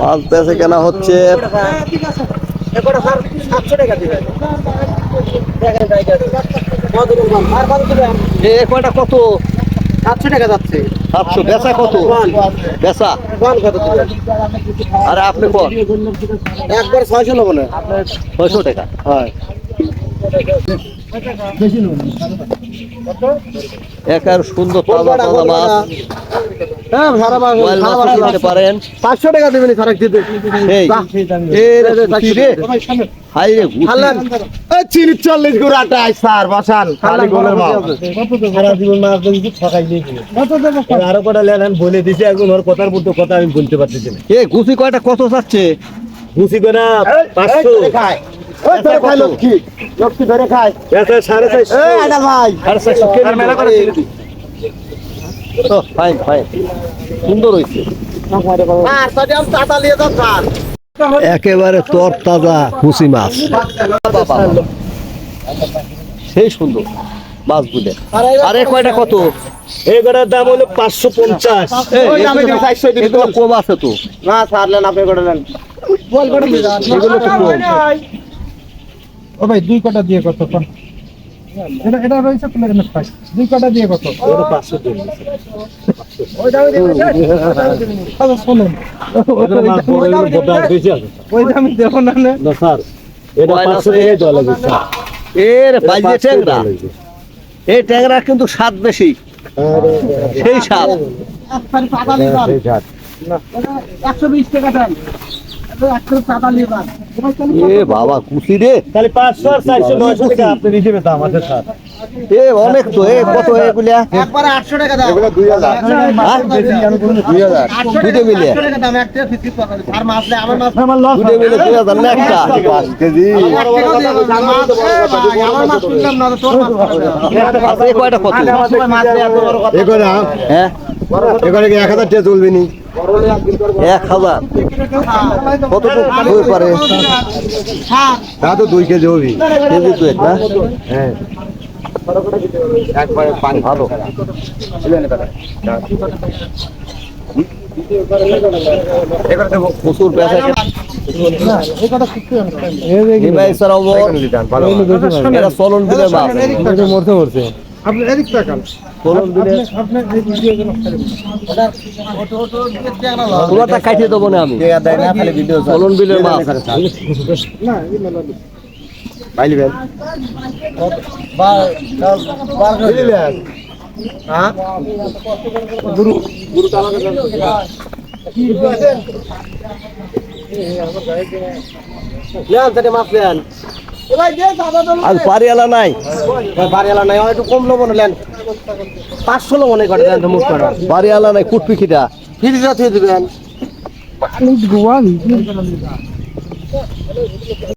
মাছ বেচে কেনা হচ্ছে। কত? সাতশো টাকা যাচ্ছে। সাতশো বেচা কত? বেচা? কত দিবেন আরে আপনি কত একবার ছয়শো নেব না। ছয়শো টাকা। হয়। একার সুন্দর মাছ। হ্যাঁ সারা পারেন। টাকা দেবেন দিতে। রে হাই রে স্যার বসান। খালি গোলের সারা জীবন ঠকাই আরও কটা লেন বলে দিছে এখন ওর কথার মধ্যে কথা আমি বলতে পারতেছি না। এ গুছি কয়টা কত চাচ্ছে খায়। ওই ধরে খায় লক্ষ্মী। লক্ষ্মী ধরে খায়। সাড়ে চারশো ভাই। সাড়ে চারশো মেলা করে ফাইন ফাইন। সুন্দর স্যার একেবারে তর তাজা কুচি মাছ। সেই সুন্দর মাছ বুঝে আরে কয়টা কত? কটার দাম হলো পাঁচশো পঞ্চাশ। এই, ওই দামে এগুলো- দিন, 400 দিন, এগুলো বল। কম আছে তো। না স্যার নেন আপনি করে নেন এগুলো তো কম। ও ভাই দুই কটা দিয়ে কত এটা এটা রয়েছে প্লেট না পাঁচ। দুই কটা দিয়ে কত? ওটা পাঁচশো আচ্ছা এর বাইজে ট্যাংরা। এই ট্যাংরা কিন্তু স্বাদ বেশি। সেই স্বাদ। হ্যাঁ। একশো বিশ টাকা দেন একশো টাকা নিয়ে এ বাবা কুচি রে তাহলে পাঁচশো আর চারশো নয়শো টাকা আপনার হিসেবে দাম আছে স্যার এ অনেক তো এ কত এগুলা একবারে আটশো টাকা দাম হ্যাঁ? হাজার আটশো দুটো মিলে টাকা দাম একটা ফিফটি পার্সেন্ট আর মাছ আমার মাছ আমার লস দুটো মিলে দুই হাজার না একটা পাঁচ কেজি এ আমার মাছ তুললাম না তোর মাছ। আচ্ছা, এ কয়টা কত কথা। এখানে হ্যাঁ এখানে এক হাজার টাকা চলবে নি? এক হাজার। কতটুকু হয়ে পারে? তা তো দুই কেজি হবি। কেজি তো না? হ্যাঁ। ভালো। প্রচুর পেশা চলন মাছ মরতে মরতে আপনি এদিক তাকান পুরোটা কাটিয়ে দেবো না আমি। বিলের মাছ। পাইলি বেল হ্যাঁ? আজ পারিয়ালা নাই। বাড়িওয়ালা নাই, একটু কম না, লেন। পাঁচশো মনে করে দেন মুখ লেন তো আলা। নাই কুটপিখিটা ফিরিটা থুয়ে দিবেন।